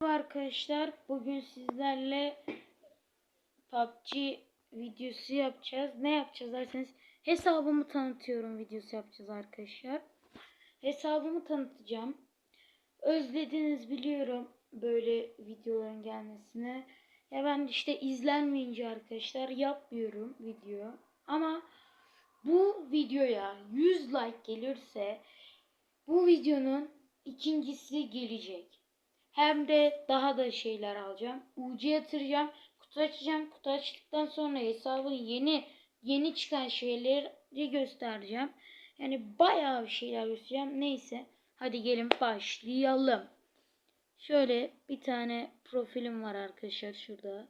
Merhaba arkadaşlar. Bugün sizlerle PUBG videosu yapacağız. Ne yapacağız derseniz hesabımı tanıtıyorum videosu yapacağız arkadaşlar. Hesabımı tanıtacağım. Özlediniz biliyorum böyle videoların gelmesine. Ya ben işte izlenmeyince arkadaşlar yapmıyorum video. Ama bu videoya 100 like gelirse bu videonun ikincisi gelecek. Hem de daha da şeyler alacağım. UC yatıracağım. Kutu açacağım. Kutu açtıktan sonra hesabın yeni yeni çıkan şeyleri göstereceğim. Yani bayağı bir şeyler göstereceğim. Neyse. Hadi gelin başlayalım. Şöyle bir tane profilim var arkadaşlar şurada.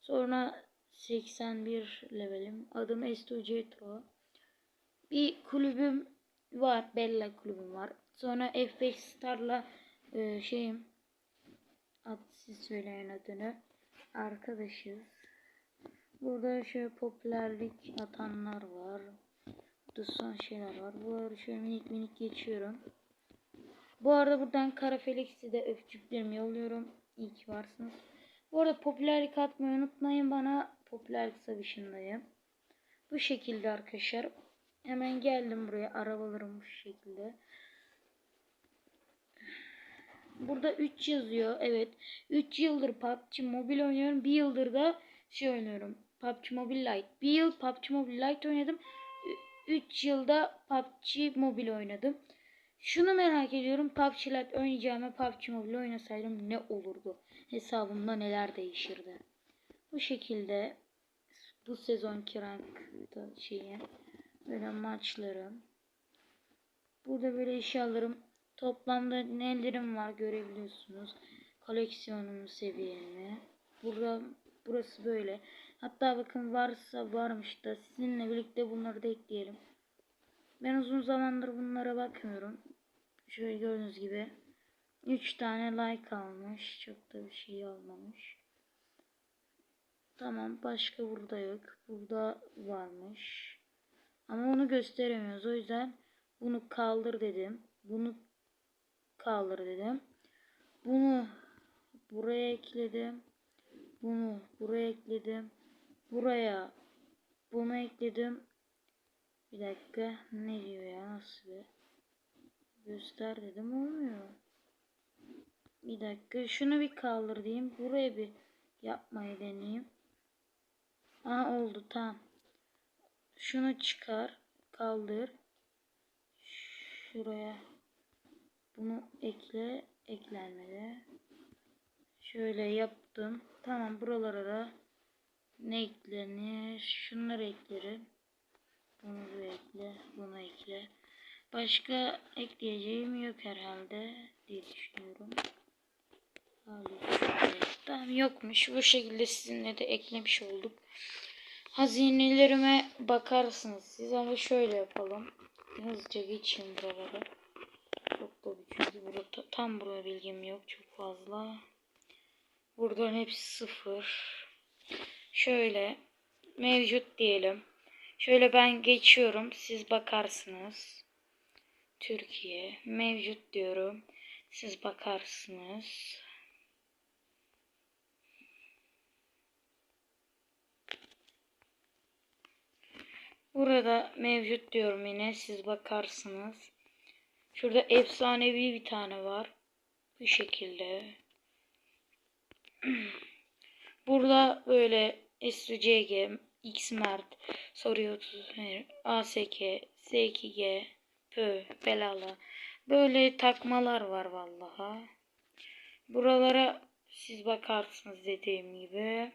Sonra 81 levelim. Adım Estucetro. Bir kulübüm var. Bella kulübüm var. Sonra FX Star'la e, şeyim ad, siz söyleyin adını arkadaşız. Burada şöyle popülerlik atanlar var. Burada son şeyler var. Buraları şöyle minik minik geçiyorum. Bu arada buradan Kara Felix'i de öpücüklerimi yolluyorum. İyi ki varsınız. Bu arada popülerlik atmayı unutmayın bana. Popülerlik savışındayım. Bu şekilde arkadaşlar. Hemen geldim buraya. Arabalarım bu şekilde. Burada 3 yazıyor. Evet. 3 yıldır PUBG Mobile oynuyorum. 1 yıldır da şey oynuyorum. PUBG Mobile Lite. 1 yıl PUBG Mobile Lite oynadım. 3 yılda PUBG Mobile oynadım. Şunu merak ediyorum. PUBG Lite oynayacağıma PUBG Mobile oynasaydım ne olurdu? Hesabımda neler değişirdi? Bu şekilde bu sezonki rankta şeyi böyle maçlarım. Burada böyle eşyalarım Toplamda nelerim var görebiliyorsunuz. Koleksiyonumun seviyemi. Burada burası böyle. Hatta bakın varsa varmış da sizinle birlikte bunları da ekleyelim. Ben uzun zamandır bunlara bakmıyorum. Şöyle gördüğünüz gibi 3 tane like almış. Çok da bir şey almamış. Tamam başka burada yok. Burada varmış. Ama onu gösteremiyoruz. O yüzden bunu kaldır dedim. Bunu kaldır dedim. Bunu buraya ekledim. Bunu buraya ekledim. Buraya bunu ekledim. Bir dakika ne diyor ya nasıl bir göster dedim olmuyor. Bir dakika şunu bir kaldır diyeyim. Buraya bir yapmayı deneyeyim. Aha oldu tamam. Şunu çıkar kaldır. Şuraya bunu ekle eklenmedi. Şöyle yaptım. Tamam buralara da ne eklenir? Şunları eklerim. Bunu da ekle. Bunu ekle. Başka ekleyeceğim yok herhalde diye düşünüyorum. Tamam yokmuş. Bu şekilde sizinle de eklemiş olduk. Hazinelerime bakarsınız siz ama şöyle yapalım. Hızlıca geçeyim buralara. Da çünkü burada tam burada bilgim yok çok fazla. Buradan hepsi sıfır. Şöyle mevcut diyelim. Şöyle ben geçiyorum. Siz bakarsınız. Türkiye mevcut diyorum. Siz bakarsınız. Burada mevcut diyorum yine. Siz bakarsınız. Şurada efsanevi bir tane var. Bu şekilde. Burada böyle SCG, Xmert, soruyor ASK, S2G, Pö, Belala. Böyle takmalar var vallaha. Buralara siz bakarsınız dediğim gibi.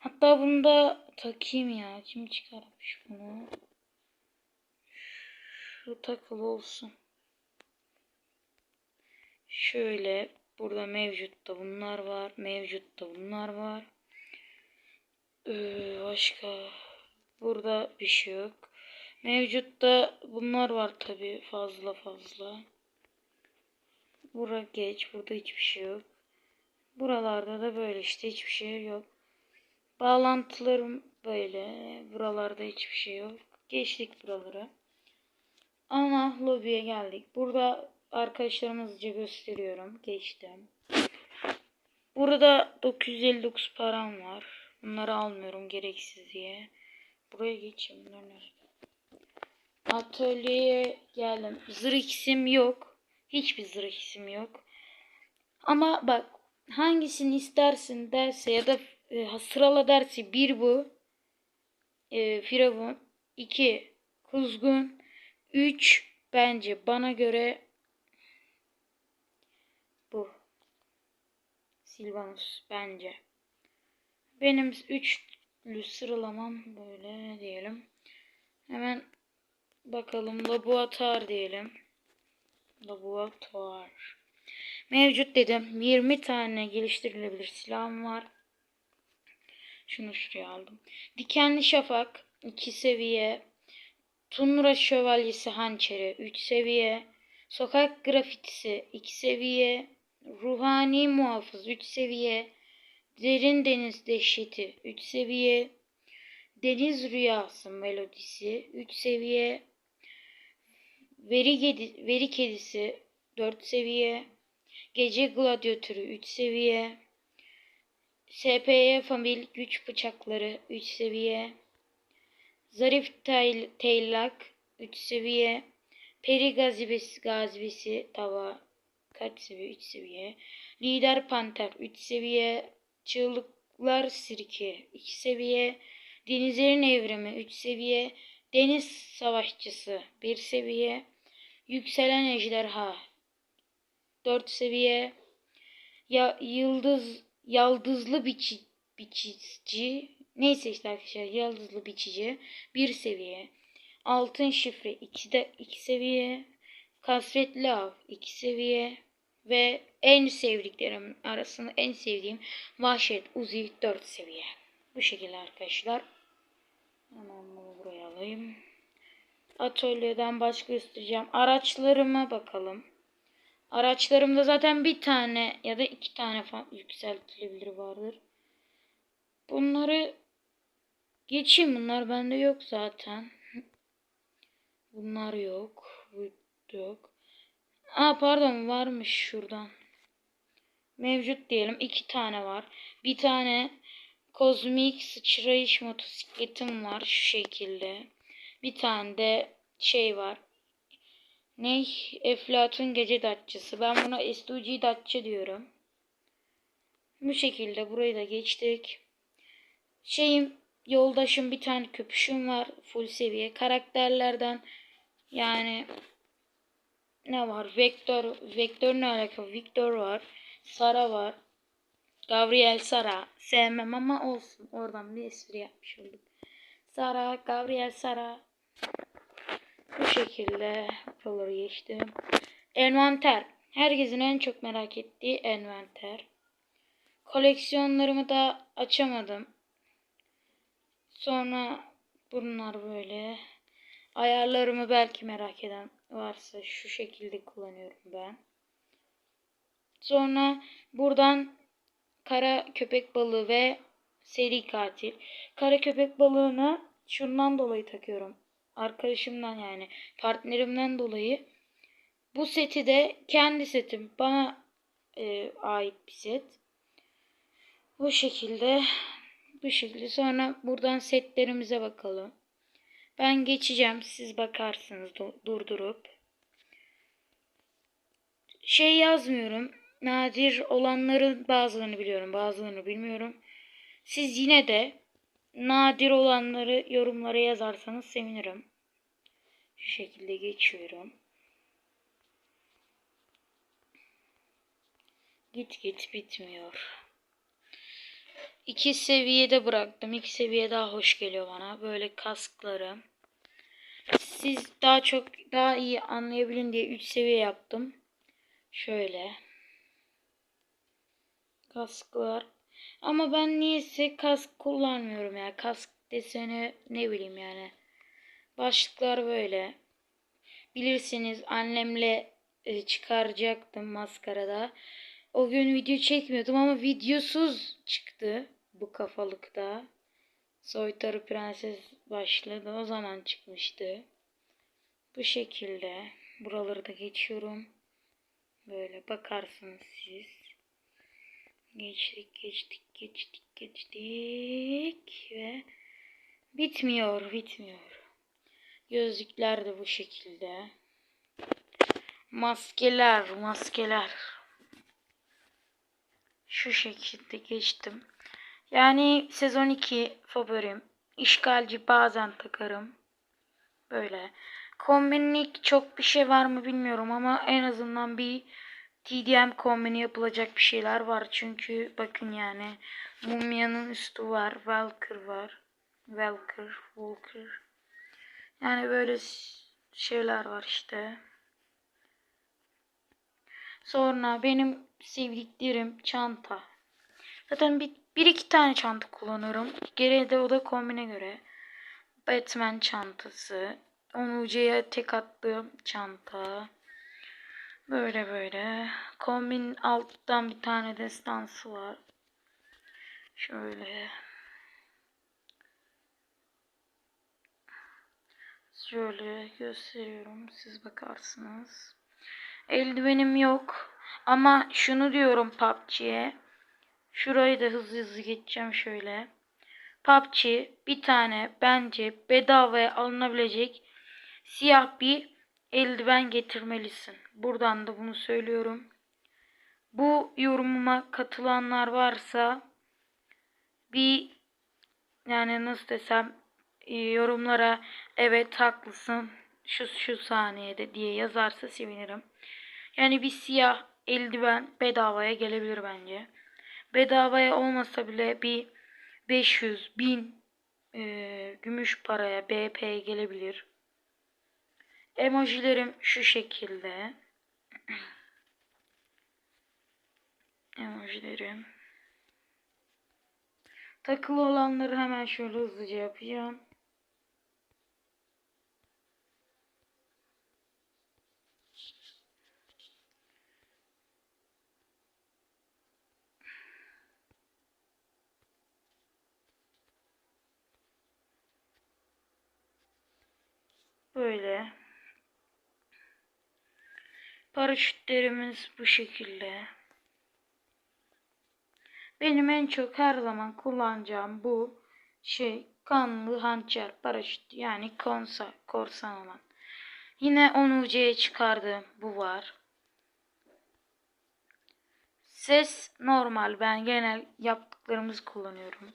Hatta bunu da takayım ya. Kim çıkarmış bunu? Şu takılı olsun. Şöyle burada mevcutta bunlar var. Mevcutta bunlar var. Ee, başka burada bir şey yok. Mevcutta bunlar var tabi fazla fazla. Bura geç. Burada hiçbir şey yok. Buralarda da böyle işte hiçbir şey yok. Bağlantılarım böyle. Buralarda hiçbir şey yok. Geçtik buraları. Ana lobiye geldik. Burada arkadaşlarımızca gösteriyorum. Geçtim. burada 959 param var. Bunları almıyorum gereksiz diye. Buraya geçeyim. Bunlar? Atölyeye geldim. Zırh isim yok. Hiçbir zırh isim yok. Ama bak hangisini istersin derse ya da e, sırala derse bir bu. E, Firavun. 2 Kuzgun. 3 bence bana göre bu. Silvanus bence. Benim üçlü sıralamam böyle diyelim. Hemen bakalım laboratuvar diyelim. Laboratuvar. Mevcut dedim. 20 tane geliştirilebilir silahım var. Şunu şuraya aldım. Dikenli şafak 2 seviye. Tunra şövalyesi hançeri 3 seviye. Sokak grafitisi 2 seviye. Ruhani muhafız 3 seviye. Derin deniz dehşeti 3 seviye. Deniz rüyası melodisi 3 seviye. Veri, kedi, veri kedisi 4 seviye. Gece gladyatörü 3 seviye. SPY Famil güç bıçakları 3 seviye. Zarif tayl, teylak 3 seviye. Peri gazibesi, gazibesi tava kaç seviye 3 seviye. Lider panter 3 seviye. Çığlıklar sirke 2 seviye. Denizlerin evrimi 3 seviye. Deniz savaşçısı 1 seviye. Yükselen ejderha 4 seviye. Ya yıldız yaldızlı biçi, biçici neyse işte arkadaşlar yaldızlı biçici 1 seviye. Altın şifre 2 de 2 seviye. Kasvetli av 2 seviye ve en sevdiklerim arasında en sevdiğim Vahşet Uzi 4 seviye. Bu şekilde arkadaşlar. Hemen bunu buraya alayım. Atölyeden başka göstereceğim. Araçlarıma bakalım. Araçlarımda zaten bir tane ya da iki tane falan yükseltilebilir vardır. Bunları geçeyim. Bunlar bende yok zaten. Bunlar yok. Bu yok. Aa pardon varmış şuradan. Mevcut diyelim. iki tane var. Bir tane kozmik sıçrayış motosikletim var şu şekilde. Bir tane de şey var. Ne? Eflatun gece datçısı. Ben buna SUG datçı diyorum. Bu şekilde burayı da geçtik. Şeyim yoldaşım bir tane köpüşüm var. Full seviye. Karakterlerden yani ne var? Vektör. Vektör ne alaka? Victor var. Sara var. Gabriel Sara. Sevmem ama olsun. Oradan bir espri yapmış olduk. Sara. Gabriel Sara. Bu şekilde buraları geçtim. Envanter. Herkesin en çok merak ettiği envanter. Koleksiyonlarımı da açamadım. Sonra bunlar böyle. Ayarlarımı belki merak eden varsa şu şekilde kullanıyorum ben. Sonra buradan kara köpek balığı ve seri katil. Kara köpek balığını şundan dolayı takıyorum. Arkadaşımdan yani partnerimden dolayı. Bu seti de kendi setim. Bana e, ait bir set. Bu şekilde. Bu şekilde. Sonra buradan setlerimize bakalım. Ben geçeceğim. Siz bakarsınız durdurup. Şey yazmıyorum. Nadir olanların bazılarını biliyorum. Bazılarını bilmiyorum. Siz yine de nadir olanları yorumlara yazarsanız sevinirim. Şu şekilde geçiyorum. Git git bitmiyor. İki seviyede bıraktım. İki seviye daha hoş geliyor bana. Böyle kaskları. Siz daha çok daha iyi anlayabilin diye 3 seviye yaptım. Şöyle. Kasklar. Ama ben niyeyse kask kullanmıyorum ya. Kask deseni ne bileyim yani. Başlıklar böyle. Bilirsiniz annemle e, çıkaracaktım maskarada. O gün video çekmiyordum ama videosuz çıktı bu kafalıkta. Soytarı Prenses başladı. O zaman çıkmıştı. Bu şekilde. Buraları da geçiyorum. Böyle bakarsınız siz. Geçtik, geçtik, geçtik, geçtik ve bitmiyor, bitmiyor. Gözlükler de bu şekilde. Maskeler, maskeler. Şu şekilde geçtim. Yani sezon 2 favorim. İşgalci bazen takarım. Böyle. Kombinlik çok bir şey var mı bilmiyorum ama en azından bir TDM kombini yapılacak bir şeyler var. Çünkü bakın yani Mumya'nın üstü var. Valkyr var. Valkyr, Walker. Yani böyle şeyler var işte. Sonra benim sevdiklerim çanta. Zaten bir, bir iki tane çanta kullanıyorum. Geriye de o da kombine göre. Batman çantası. Onu ucuya tek attığım çanta. Böyle böyle. Kombin alttan bir tane destansı var. Şöyle. Şöyle gösteriyorum. Siz bakarsınız. Eldivenim yok. Ama şunu diyorum PUBG'ye. Şurayı da hızlı hızlı geçeceğim şöyle. PUBG bir tane bence bedavaya alınabilecek siyah bir eldiven getirmelisin. Buradan da bunu söylüyorum. Bu yorumuma katılanlar varsa bir yani nasıl desem e, yorumlara evet haklısın şu şu saniyede diye yazarsa sevinirim. Yani bir siyah eldiven bedavaya gelebilir bence. Bedavaya olmasa bile bir 500 bin e, gümüş paraya BP'ye gelebilir. Emojilerim şu şekilde. Emojilerim. Takılı olanları hemen şöyle hızlıca yapacağım. Böyle. Paraşütlerimiz bu şekilde. Benim en çok her zaman kullanacağım bu şey kanlı hançer paraşüt yani konsa korsan olan. Yine 10 UC'ye çıkardım bu var. Ses normal ben genel yaptıklarımızı kullanıyorum.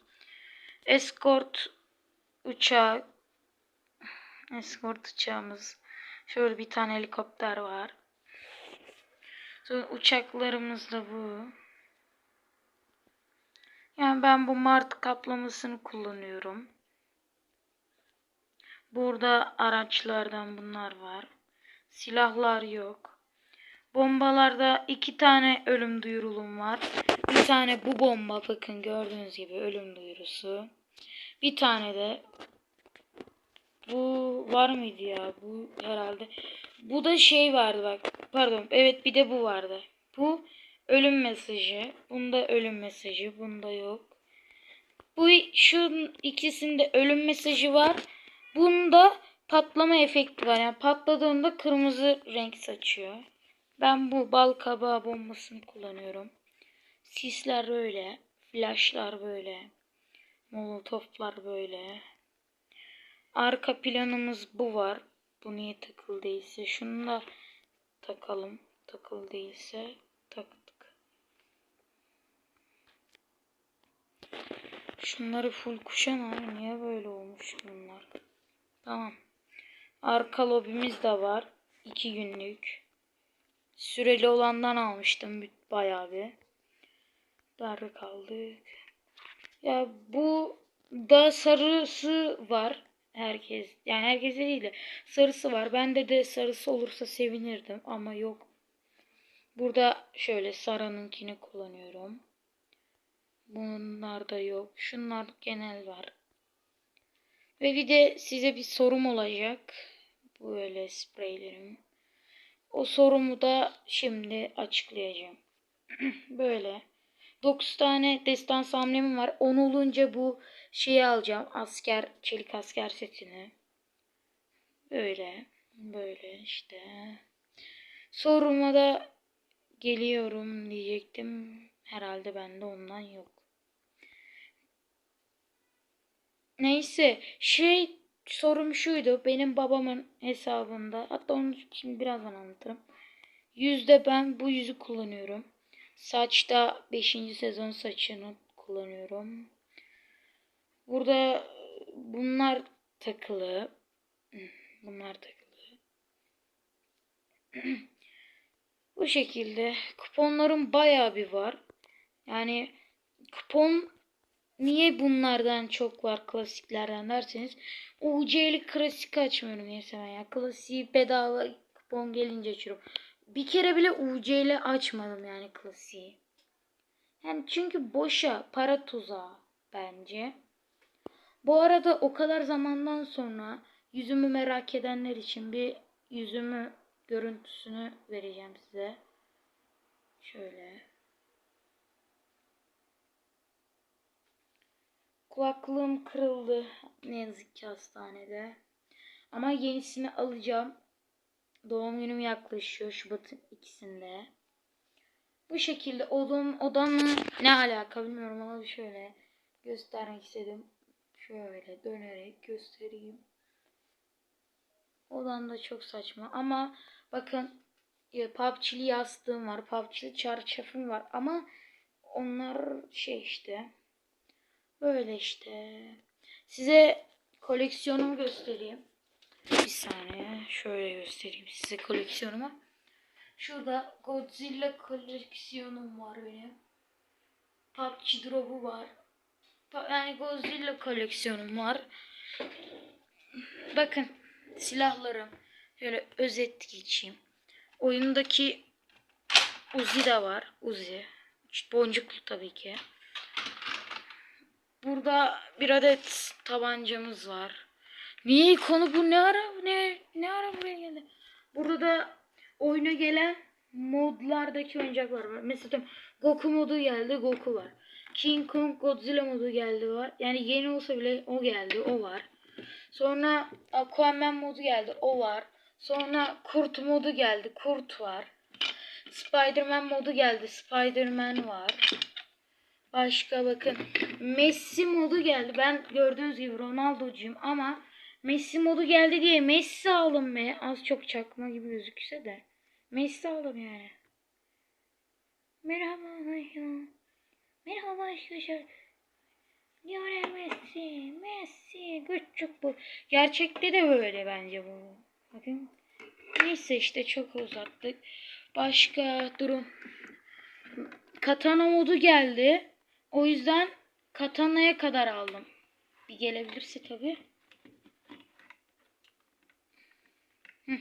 Escort uçağı Escort uçağımız. Şöyle bir tane helikopter var. Sonra uçaklarımız da bu. Yani ben bu mart kaplamasını kullanıyorum. Burada araçlardan bunlar var. Silahlar yok. Bombalarda iki tane ölüm duyurulum var. Bir tane bu bomba bakın gördüğünüz gibi ölüm duyurusu. Bir tane de bu var mıydı ya? Bu herhalde. Bu da şey vardı bak. Pardon. Evet bir de bu vardı. Bu ölüm mesajı. Bunda ölüm mesajı. Bunda yok. Bu şu ikisinde ölüm mesajı var. Bunda patlama efekti var. Yani patladığında kırmızı renk saçıyor. Ben bu bal kabağı bombasını kullanıyorum. Sisler böyle. Flashlar böyle. Molotoflar böyle. Arka planımız bu var. Bu niye takıl değilse. Şunu da takalım. Takıl değilse taktık. Şunları full kuşan abi. Niye böyle olmuş bunlar? Tamam. Arka lobimiz de var. 2 günlük. Süreli olandan almıştım bayağı bir. Darbe kaldık. Ya bu da sarısı var herkes. Yani herkese değil de sarısı var. Bende de sarısı olursa sevinirdim ama yok. Burada şöyle Sara'nınkini kullanıyorum. Bunlar da yok. Şunlar genel var. Ve bir de size bir sorum olacak. Böyle spreylerim. O sorumu da şimdi açıklayacağım. Böyle. 9 tane destans amblemim var. 10 olunca bu şeyi alacağım. Asker, çelik asker setini. Böyle. Böyle işte. Soruma da geliyorum diyecektim. Herhalde bende ondan yok. Neyse şey sorum şuydu. Benim babamın hesabında hatta onu şimdi birazdan anlatırım. Yüzde ben bu yüzü kullanıyorum. Saçta 5. sezon saçını kullanıyorum. Burada bunlar takılı. Bunlar takılı. Bu şekilde kuponlarım bayağı bir var. Yani kupon niye bunlardan çok var klasiklerden derseniz UC'li klasik açmıyorum ya ben ya. Klasiği bedava kupon gelince açıyorum. Bir kere bile UC'li açmadım yani klasiği. Yani çünkü boşa para tuzağı bence. Bu arada o kadar zamandan sonra yüzümü merak edenler için bir yüzümü görüntüsünü vereceğim size. Şöyle. Kulaklığım kırıldı ne yazık ki hastanede. Ama yenisini alacağım. Doğum günüm yaklaşıyor Şubat'ın ikisinde. Bu şekilde odam odamla ne alaka bilmiyorum ama şöyle göstermek istedim. Şöyle dönerek göstereyim. Odam da çok saçma ama bakın ya, PUBG'li yastığım var. PUBG'li çarşafım var ama onlar şey işte böyle işte. Size koleksiyonumu göstereyim. Bir saniye şöyle göstereyim size koleksiyonumu. Şurada Godzilla koleksiyonum var benim. PUBG drop'u var. Yani Godzilla koleksiyonum var. Bakın silahlarım. Şöyle özet geçeyim. Oyundaki Uzi de var. Uzi. Boncuklu tabii ki. Burada bir adet tabancamız var. Niye konu bu ne ara ne ne ara buraya geldi? Burada da oyuna gelen modlardaki oyuncaklar var. Mesela Goku modu geldi, Goku var. King Kong Godzilla modu geldi var. Yani yeni olsa bile o geldi, o var. Sonra Aquaman modu geldi, o var. Sonra Kurt modu geldi, Kurt var. Spider-Man modu geldi, Spider-Man var. Başka bakın. Messi modu geldi. Ben gördüğünüz gibi Ronaldo'cuyum ama Messi modu geldi diye Messi aldım be. Az çok çakma gibi gözükse de. Messi aldım yani. Merhaba arkadaşlar. Merhaba arkadaşlar. Lionel Messi, Messi, küçük bu. Gerçekte de böyle bence bu. Bakın. Neyse işte çok uzattık. Başka durum. Katana modu geldi. O yüzden Katana'ya kadar aldım. Bir gelebilirse tabii. Hı.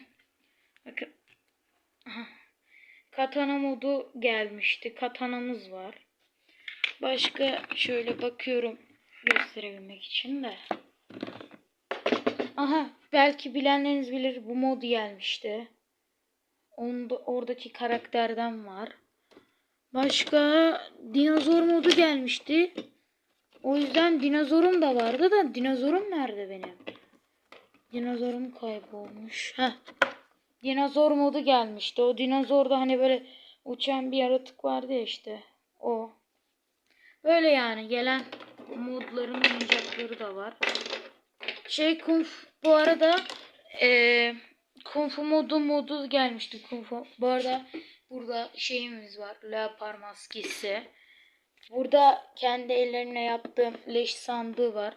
Bakın. Katana modu gelmişti. Katanamız var. Başka şöyle bakıyorum gösterebilmek için de. Aha belki bilenleriniz bilir bu mod gelmişti. Onda, oradaki karakterden var. Başka dinozor modu gelmişti. O yüzden dinozorum da vardı da dinozorum nerede benim? Dinozorum kaybolmuş. Heh. Dinozor modu gelmişti. O dinozorda hani böyle uçan bir yaratık vardı ya işte. O. Böyle yani gelen modların oyuncakları da var. Şey kung fu, bu arada eee kung modu modu gelmişti kung. Bu arada burada şeyimiz var. Leopar maskesi. Burada kendi ellerimle yaptığım leş sandığı var.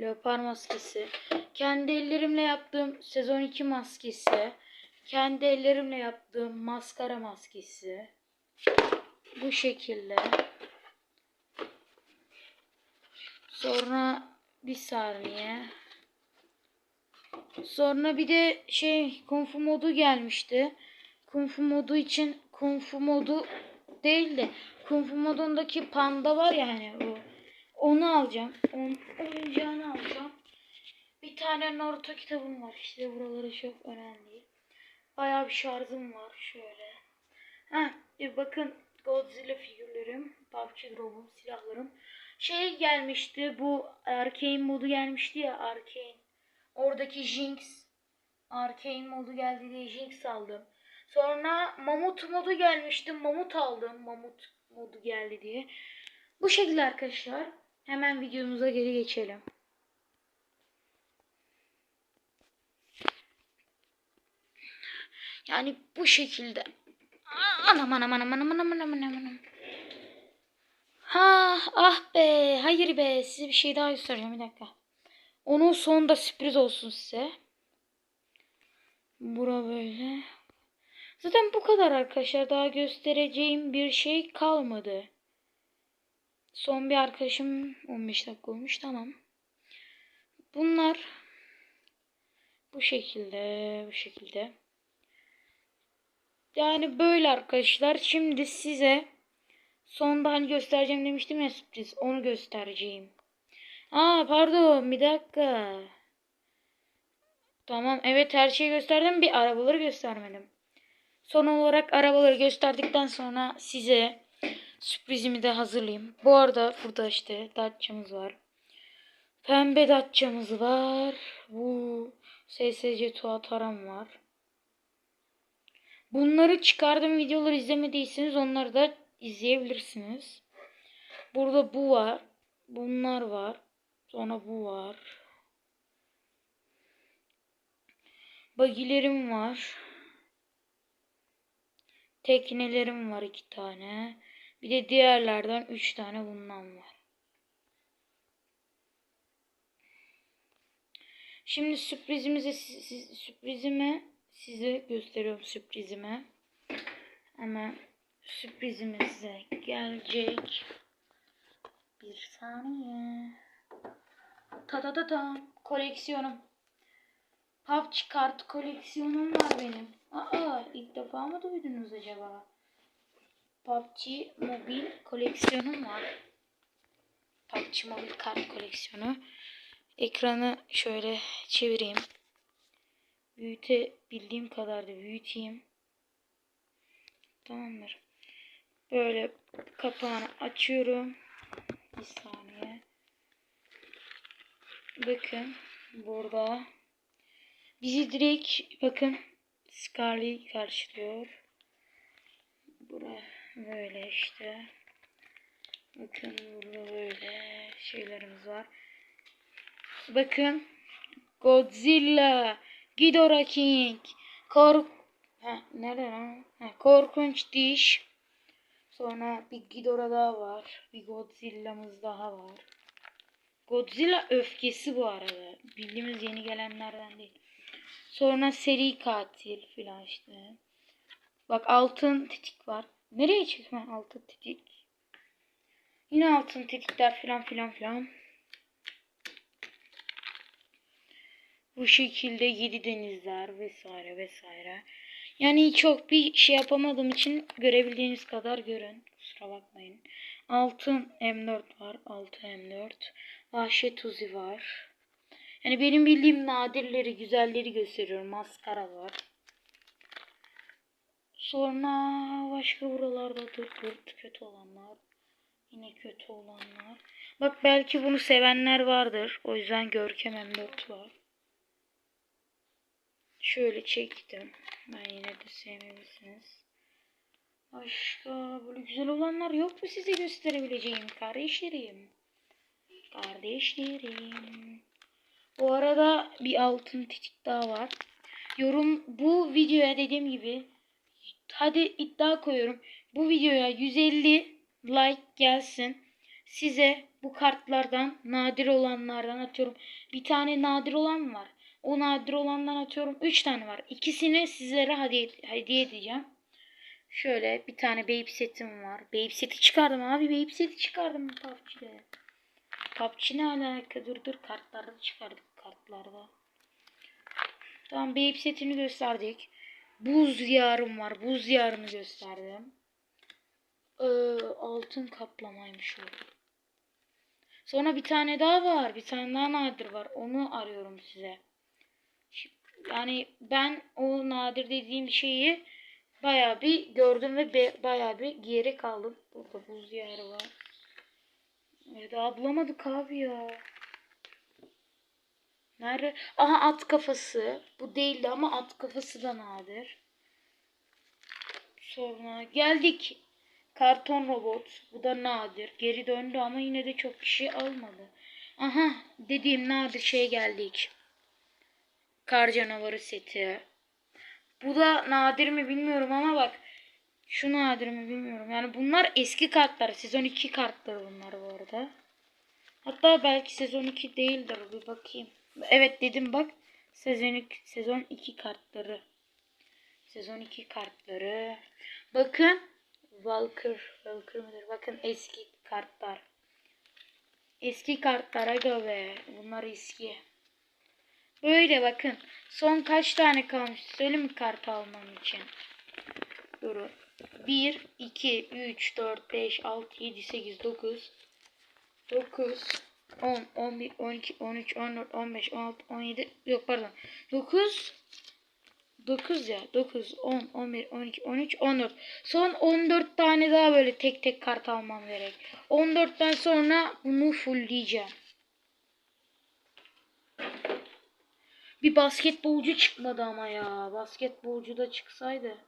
Leopar maskesi. Kendi ellerimle yaptığım sezon 2 maskesi. Kendi ellerimle yaptığım maskara maskesi. Bu şekilde. Sonra bir saniye. Sonra bir de şey kung fu modu gelmişti. Kung fu modu için kung fu modu değil de kung fu modundaki panda var ya hani o. Onu alacağım. Onun oyuncağını alacağım. Bir tane Naruto kitabım var. İşte buraları çok önemli. Bayağı bir şarjım var şöyle. Ha, bir bakın Godzilla figürlerim, PUBG Drop'um, silahlarım. Şey gelmişti bu Arcane modu gelmişti ya Arcane. Oradaki Jinx Arcane modu geldi diye Jinx aldım. Sonra Mamut modu gelmişti. Mamut aldım. Mamut modu geldi diye. Bu şekilde arkadaşlar. Hemen videomuza geri geçelim. Yani bu şekilde. Anam anam anam anam anam anam anam. Ha ah be hayır be size bir şey daha göstereceğim bir dakika. Onun sonunda sürpriz olsun size. Bura böyle. Zaten bu kadar arkadaşlar. Daha göstereceğim bir şey kalmadı. Son bir arkadaşım 15 dakika olmuş. Tamam. Bunlar bu şekilde bu şekilde. Yani böyle arkadaşlar. Şimdi size sonda hani göstereceğim demiştim ya sürpriz. Onu göstereceğim. Aa pardon bir dakika. Tamam evet her şeyi gösterdim. Bir arabaları göstermedim. Son olarak arabaları gösterdikten sonra size sürprizimi de hazırlayayım. Bu arada burada işte Dacia'mız var. Pembe Dacia'mız var. Bu SSC Tuataram var. Bunları çıkardığım videoları izlemediyseniz onları da izleyebilirsiniz. Burada bu var. Bunlar var. Sonra bu var. Bagilerim var. Teknelerim var iki tane. Bir de diğerlerden üç tane bundan var. Şimdi sürprizimizi sürprizime size gösteriyorum sürprizime. Hemen sürprizimize gelecek. Bir saniye. Ta ta ta ta. Koleksiyonum. PUBG kart koleksiyonum var benim. Aa ilk defa mı duydunuz acaba? PUBG mobil koleksiyonum var. PUBG mobil kart koleksiyonu. Ekranı şöyle çevireyim. Büyütebildiğim kadar da büyüteyim. Tamamdır. Böyle kapağını açıyorum. Bir saniye. Bakın burada bizi direkt bakın Scarlet karşılıyor. Bura böyle işte. Bakın burada böyle şeylerimiz var. Bakın Godzilla, Ghidorah King, Kork ha, nerede lan? Ha, korkunç diş. Sonra bir Ghidorah daha var. Bir Godzilla'mız daha var. Godzilla öfkesi bu arada. Bildiğimiz yeni gelenlerden değil. Sonra seri katil filan işte. Bak altın tetik var. Nereye çekme altın tetik? Yine altın tetikler filan filan filan. Bu şekilde yedi denizler vesaire vesaire. Yani çok bir şey yapamadığım için görebildiğiniz kadar görün. Kusura bakmayın. Altın M4 var. Altı M4. Vahşet Uzi var. Yani benim bildiğim nadirleri, güzelleri gösteriyorum. Maskara var. Sonra başka buralarda dur dur kötü olanlar. Yine kötü olanlar. Bak belki bunu sevenler vardır. O yüzden Görkem M4 var. Şöyle çektim. Ben yine de sevmelisiniz. Başka böyle güzel olanlar yok mu size gösterebileceğim kardeşlerim? Kardeşlerim. Bu arada bir altın titik daha var. Yorum bu videoya dediğim gibi hadi iddia koyuyorum. Bu videoya 150 like gelsin. Size bu kartlardan nadir olanlardan atıyorum. Bir tane nadir olan var. O nadir olandan atıyorum 3 tane var. İkisini sizlere hediye, hediye edeceğim. Şöyle bir tane baby setim var. Baby seti çıkardım abi. Baby seti çıkardım PUBG'de. PUBG ne alaka? Dur dur kartlarda çıkardık kartlarda. Tamam baby setini gösterdik. Buz diyarım var. Buz diyarını gösterdim. Ee, altın kaplamaymış o. Sonra bir tane daha var. Bir tane daha nadir var. Onu arıyorum size. Yani ben o nadir dediğim şeyi bayağı bir gördüm ve be, bayağı bir geri kaldım. Burada buz diyarı var. Evet daha bulamadık abi ya. Nerede? Aha at kafası. Bu değildi ama at kafası da nadir. Sonra geldik Karton robot. Bu da nadir. Geri döndü ama yine de çok kişi almadı. Aha dediğim nadir şey geldik. Kar canavarı seti. Bu da nadir mi bilmiyorum ama bak. Şu nadir mi bilmiyorum. Yani bunlar eski kartlar. Sezon 2 kartları bunlar bu arada. Hatta belki sezon 2 değildir. Bir bakayım. Evet dedim bak. Sezon 2, sezon 2 kartları. Sezon 2 kartları. Bakın. Walker. Walker mıdır? Bakın eski kartlar. Eski kartlar aga be. Bunlar eski. Böyle bakın. Son kaç tane kalmış? Söyleyeyim mi kart almam için? Durun. 1, 2, 3, 4, 5, 6, 7, 8, 9, 9, 10, 11, 12, 13, 14, 15, 16, 17, yok pardon. 9, 9 ya. 9, 10, 11, 12, 13, 14. Son 14 tane daha böyle tek tek kart almam gerek. 14'ten sonra bunu fullleyeceğim. Bir basketbolcu çıkmadı ama ya. Basketbolcu da çıksaydı.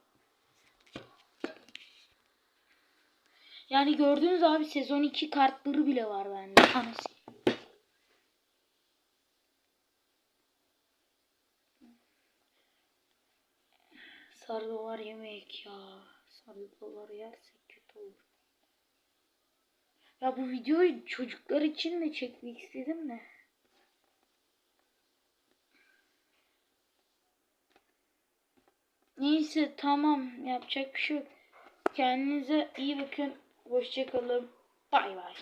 Yani gördüğünüz abi sezon 2 kartları bile var bende. Anası. Sarı dolar yemek ya. Sarı dolar yersek kötü olur. Ya bu videoyu çocuklar için de çekmek istedim de. Neyse tamam yapacak bir şey yok. Kendinize iyi bakın. Hoşçakalın. Bay bay.